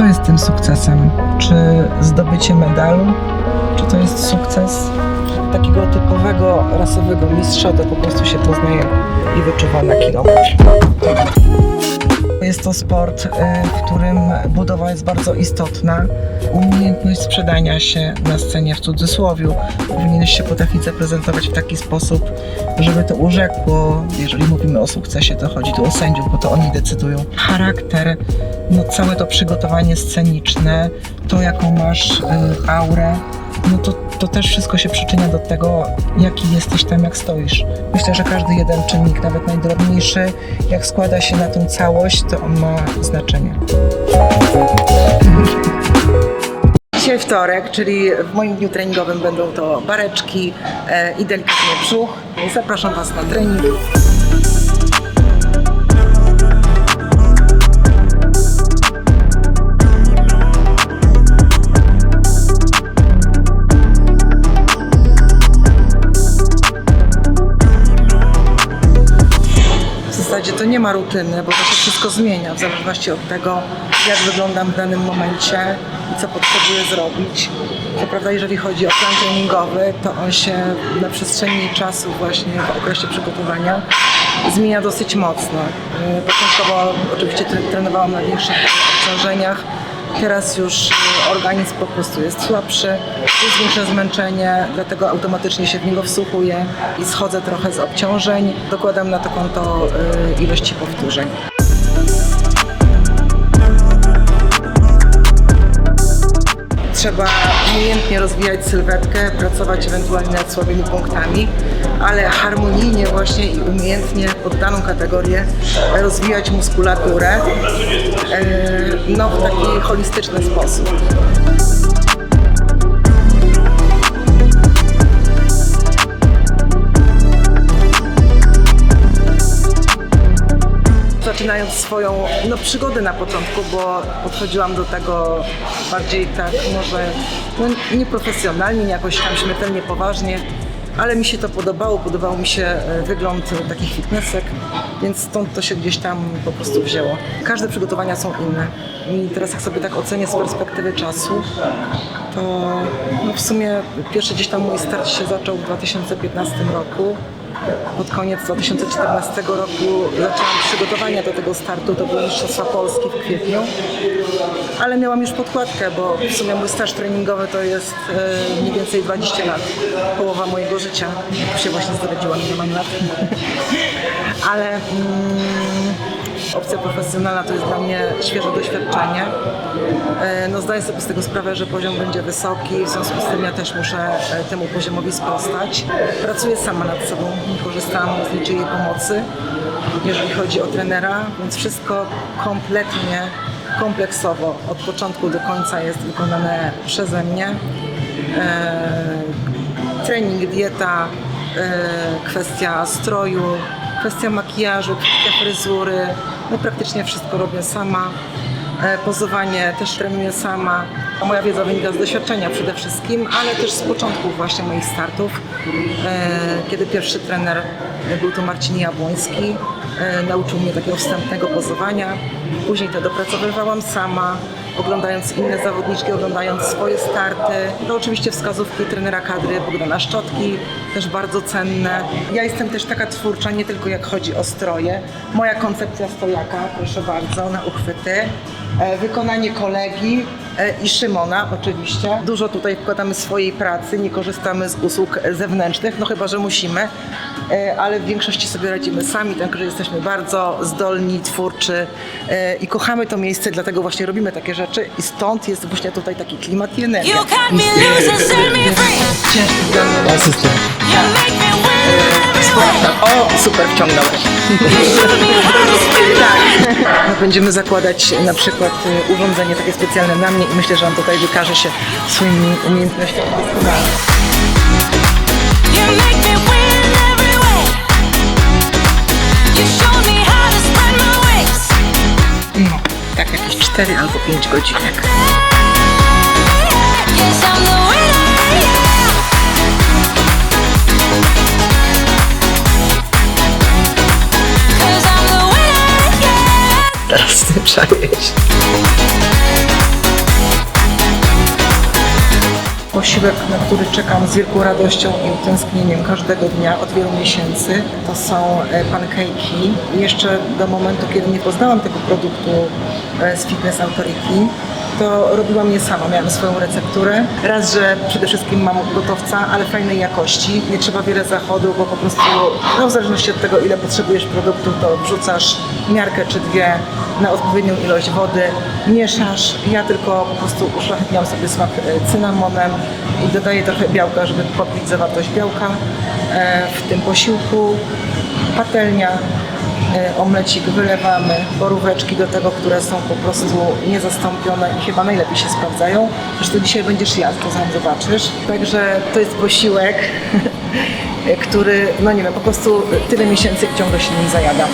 Co jest tym sukcesem? Czy zdobycie medalu? Czy to jest sukces takiego typowego rasowego mistrza, to po prostu się poznaje i wyczuwa na kilometr. Jest to sport, y, w którym budowa jest bardzo istotna. Umiejętność sprzedania się na scenie w cudzysłowiu. Powinieneś się potrafić zaprezentować w taki sposób, żeby to urzekło. Jeżeli mówimy o sukcesie, to chodzi tu o sędziów, bo to oni decydują. Charakter, no całe to przygotowanie sceniczne, to jaką masz y, aurę, no to, to też wszystko się przyczynia do tego, jaki jesteś tam, jak stoisz. Myślę, że każdy jeden czynnik, nawet najdrobniejszy, jak składa się na tą całość, to on ma znaczenie. Dzisiaj wtorek, czyli w moim dniu treningowym będą to bareczki e, i delikatnie brzuch. Zapraszam Was na trening. Nie ma rutyny, bo to się wszystko zmienia w zależności od tego, jak wyglądam w danym momencie i co potrzebuję zrobić. Co prawda, jeżeli chodzi o plan treningowy, to on się na przestrzeni czasu właśnie w okresie przygotowania zmienia dosyć mocno. Yy, Początkowo oczywiście tre- trenowałam na większych obciążeniach, Teraz już organizm po prostu jest słabszy, jest większe zmęczenie, dlatego automatycznie się w niego wsłuchuję i schodzę trochę z obciążeń. Dokładam na to konto y, ilości powtórzeń. Trzeba umiejętnie rozwijać sylwetkę, pracować ewentualnie nad słabymi punktami, ale harmonijnie właśnie i umiejętnie pod daną kategorię rozwijać muskulaturę e, no, w taki holistyczny sposób. zaczynając swoją no, przygodę na początku, bo podchodziłam do tego bardziej tak może no, nieprofesjonalnie, nie jakoś tam śmiertelnie poważnie, ale mi się to podobało, podobał mi się e, wygląd takich fitnessek, więc stąd to się gdzieś tam po prostu wzięło. Każde przygotowania są inne i teraz jak sobie tak ocenię z perspektywy czasu, to no, w sumie pierwszy gdzieś tam mój start się zaczął w 2015 roku pod koniec 2014 roku zaczęłam przygotowania do tego startu, to były Mistrzostwa Polski w kwietniu, ale miałam już podkładkę, bo w sumie mój staż treningowy to jest e, mniej więcej 20 lat, połowa mojego życia. Się właśnie zdradziłam, ile mam lat. ale mm, opcja profesjonalna to jest dla mnie świeże doświadczenie. E, No zdaję sobie z tego sprawę, że poziom będzie wysoki, w związku z tym ja też muszę e, temu poziomowi sprostać. Pracuję sama nad sobą, nie korzystam z niczyjej pomocy, jeżeli chodzi o trenera, więc wszystko kompletnie, kompleksowo od początku do końca jest wykonane przeze mnie. E, trening, dieta, kwestia stroju, kwestia makijażu, kwestia fryzury. No praktycznie wszystko robię sama. E, Pozowanie też trenuję sama. Moja wiedza wynika z doświadczenia przede wszystkim, ale też z początków właśnie moich startów, e, kiedy pierwszy trener był to Marcin Jabłoński. e, Nauczył mnie takiego wstępnego pozowania. Później to dopracowywałam sama, oglądając inne zawodniczki, oglądając swoje starty. To oczywiście wskazówki trenera kadry Bogdana Szczotki, też bardzo cenne. Ja jestem też taka twórcza, nie tylko jak chodzi o stroje. Moja koncepcja stojaka, proszę bardzo, na uchwyty. E, Wykonanie kolegi i Szymona oczywiście. Dużo tutaj wkładamy swojej pracy, nie korzystamy z usług zewnętrznych, no chyba, że musimy, e, ale w większości sobie radzimy sami, także jesteśmy bardzo zdolni, twórczy e, i kochamy to miejsce, dlatego właśnie robimy takie rzeczy i stąd jest właśnie tutaj taki klimat i energia. Asystent. O, super wciągnąłeś. Będziemy zakładać na przykład y, urządzenie takie specjalne na mnie i myślę, że on tutaj wykaże się swoimi umiejętnościami doskonale. No, tak jakieś 4 albo 5 godzinek. teraz tym trzeba. Posiłek, na który czekam z wielką radością i utęsknieniem każdego dnia od wielu miesięcy, to są e, pancake'i. Jeszcze do momentu, kiedy nie poznałam tego produktu e, z Fitness Authority, to robiłam je sama, miałam swoją recepturę. Raz, że przede wszystkim mam gotowca, ale fajnej jakości. Nie trzeba wiele zachodu, bo po prostu no, w zależności od tego, ile potrzebujesz produktu, to wrzucasz miarkę czy dwie na odpowiednią ilość wody, mieszasz. Ja tylko po prostu uszlachetniam sobie smak e, cynamonem i dodaję trochę białka, żeby pokryć zawartość białka e, w tym posiłku. Patelnia, omlecik wylewamy, boróweczki do tego, które są po prostu niezastąpione i chyba najlepiej się sprawdzają. Zresztą dzisiaj będziesz jadł, to sam zobaczysz. Także to jest posiłek, który, no nie wiem, po prostu tyle miesięcy ciągle się nim zajadam.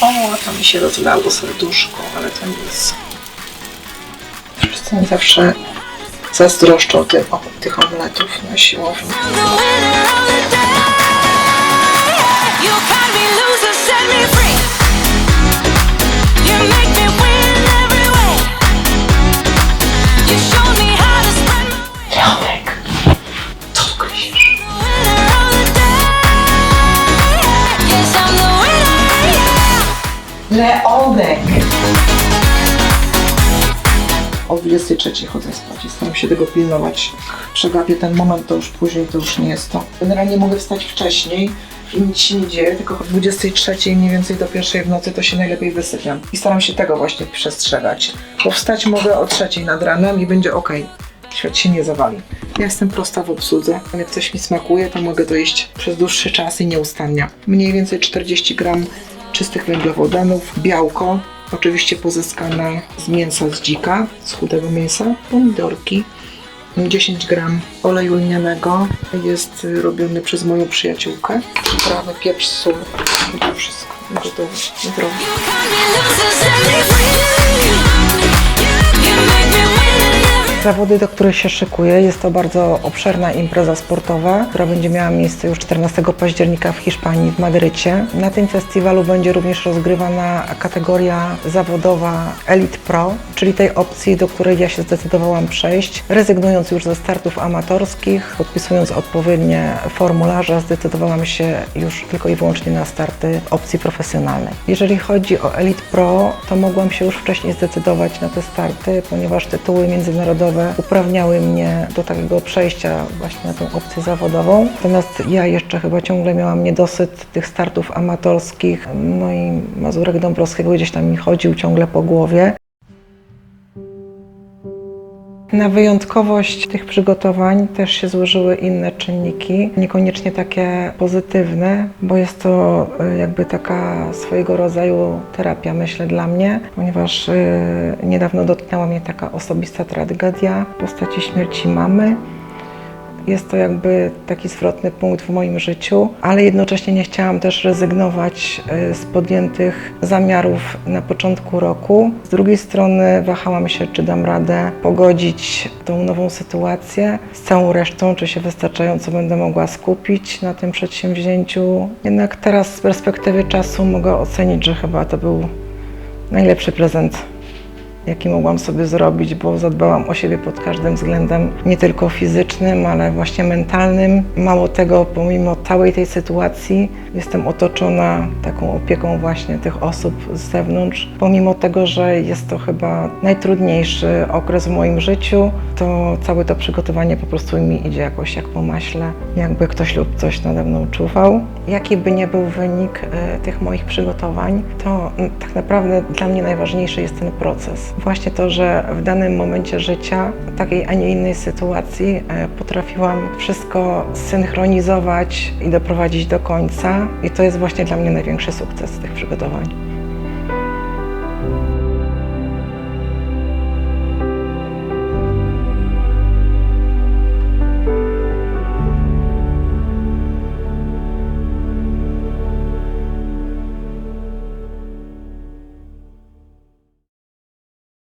O, to mi się rozlało serduszko, ale to nic. Wszyscy mi zawsze zazdroszczą tych, tych omletów na siłowni. Leonek! O 23 chodzę spać i staram się tego pilnować. Przegapię ten moment, to już później to już nie jest to. Generalnie mogę wstać wcześniej i nic się nie dzieje, tylko o 23 mniej więcej do pierwszej w nocy to się najlepiej wysypiam. I staram się tego właśnie przestrzegać. Bo wstać mogę o trzeciej nad ranem i będzie ok. Świat się nie zawali. Ja jestem prosta w obsłudze. Jak coś mi smakuje, to mogę to jeść przez dłuższy czas i nieustannie. Mniej więcej 40 gram czystych węglowodanów, białko, oczywiście pozyskane z mięsa z dzika, z chudego mięsa, pomidorki, 10 gram oleju lnianego, jest robiony przez moją przyjaciółkę, przyprawy, pieprz, sól, to wszystko. Gotowe, zdrowe. Zawody, do których się szykuję, jest to bardzo obszerna impreza sportowa, która będzie miała miejsce już 14 października w Hiszpanii, w Madrycie. Na tym festiwalu będzie również rozgrywana kategoria zawodowa Elite Pro, czyli tej opcji, do której ja się zdecydowałam przejść, rezygnując już ze startów amatorskich, podpisując odpowiednie formularze, zdecydowałam się już tylko i wyłącznie na starty opcji profesjonalnej. Jeżeli chodzi o Elite Pro, to mogłam się już wcześniej zdecydować na te starty, ponieważ tytuły międzynarodowe uprawniały mnie do takiego przejścia właśnie na tą opcję zawodową. Natomiast ja jeszcze chyba ciągle miałam niedosyt tych startów amatorskich, no i Mazurek Dąbrowskiego gdzieś tam mi chodził ciągle po głowie. Na wyjątkowość tych przygotowań też się złożyły inne czynniki, niekoniecznie takie pozytywne, bo jest to y, jakby taka swojego rodzaju terapia, myślę, dla mnie, ponieważ y, niedawno dotknęła mnie taka osobista tragedia w postaci śmierci mamy. Jest to jakby taki zwrotny punkt w moim życiu, ale jednocześnie nie chciałam też rezygnować y, z podjętych zamiarów na początku roku. Z drugiej strony wahałam się, czy dam radę pogodzić tą nową sytuację z całą resztą, czy się wystarczająco będę mogła skupić na tym przedsięwzięciu. Jednak teraz z perspektywy czasu mogę ocenić, że chyba to był najlepszy prezent jaki mogłam sobie zrobić, bo zadbałam o siebie pod każdym względem, nie tylko fizycznym, ale właśnie mentalnym. Mało tego, pomimo całej tej sytuacji, jestem otoczona taką opieką właśnie tych osób z zewnątrz. Pomimo tego, że jest to chyba najtrudniejszy okres w moim życiu, to całe to przygotowanie po prostu mi idzie jakoś jak po maśle, jakby ktoś lub coś nade mną czuwał. Jaki by nie był wynik e, tych moich przygotowań, to mm, tak naprawdę dla mnie najważniejszy jest ten proces. Właśnie to, że w danym momencie życia, takiej, a nie innej sytuacji, e, potrafiłam wszystko synchronizować i doprowadzić do końca. I to jest właśnie dla mnie największy sukces tych przygotowań.